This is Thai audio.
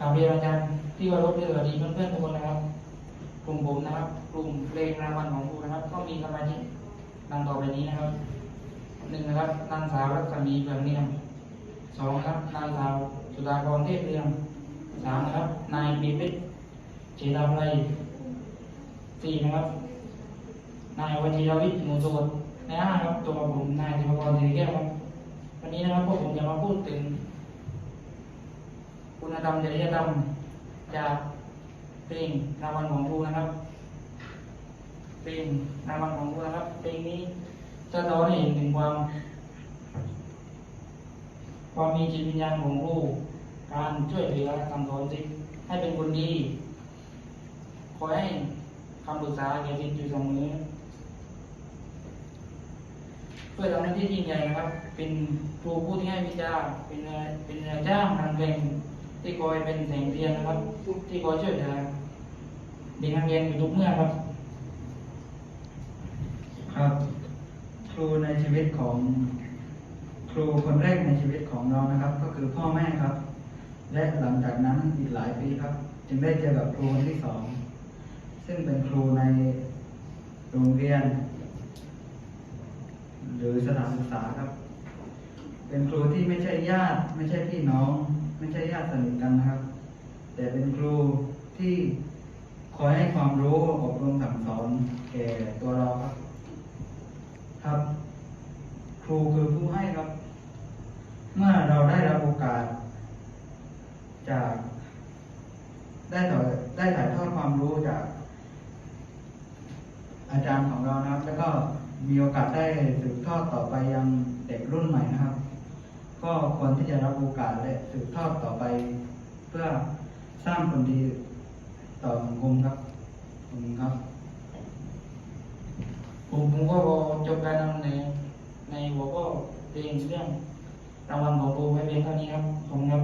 กราบเรียนอาจารย์ที่เคารพที่สวัสดีเพื่อนๆทุกคนนะครับ กลุ่มผมนะครับ กลุ่มเพลงรางวัลของครูนะครับ ก็มีสมาชิกดังต่อไปนี้นะครับหนึ่งนะครับนางสาวรัศมีเบืองเนียมสองนะครับนางสาวสุดาพรเทพเรียงสามนะครับ นายปีเพชรเจดาไพรสี่นะครับ นายวชิรวิทย์หมูโสดในห้าครับตัวผมนายธิปกรศรีแก้วครับวันนี้นะครับพวกผมจะมาพูดถึง คุณธรรมจริยธรรมจากเพลงรางวัลของครูนะครับเพลงรางวัลของครูนะครับเพลงนี้จะสะท้อนให้เห็นถึงความ ความมีจิตวิญญาณของครูการช่วยเหลือสั่งสอนสิให้เป็นคนดีคอยให้คำปรึกษาแก่สิทธิ์อยู่เสมอเพื่อทำหน้าที่ยิ่งใหญ่นะครับ เป็นครูผู้ที่ให้วิชาเป็นเป็นนายจ้างทางเพลง ที่คอยเป็นแสงเทียนนะครับที่คอยช่วยเหลือเด็กนักเรียนอยู่ทุกเมื่อครับ ครับ ครูในชีวิตของ ครูคนแรกในชีวิตของเรานะครับ ก็คือพ่อแม่ครับ และหลังจากนั้นอีกหลายปีครับ จึงได้เจอกับครูคนที่สองซึ่งเป็นครูในโรงเรียน หรือสถานศึกษาครับ เป็นครูที่ไม่ใช่ญาติ ไม่ใช่พี่น้อง ไม่ใช่ญาติสนิทกันนะครับ แต่เป็นครูที่คอยให้ความรู้อบรมสั่งสอนแก่ตัวเราครับ ครับ ครูคือผู้ให้ครับ เมื่อเราได้รับโอกาส จาก ได้ต่อได้ถ่ายทอดความรู้จาก อาจารย์ของเรานะครับ แล้วก็มีโอกาสได้สืบทอดต่อไปยังเด็กรุ่นใหม่นะครับ ก็ควรที่จะรับโอกาสและสืบทอดต่อไป เพื่อสร้างผลดีต่อสังคมครับผมคุณครับผมผมก็จบการนำในในหัวข้อเพลงเรื่องรางวัลของครูไว้เพียงเท่านี้ครับผมครับ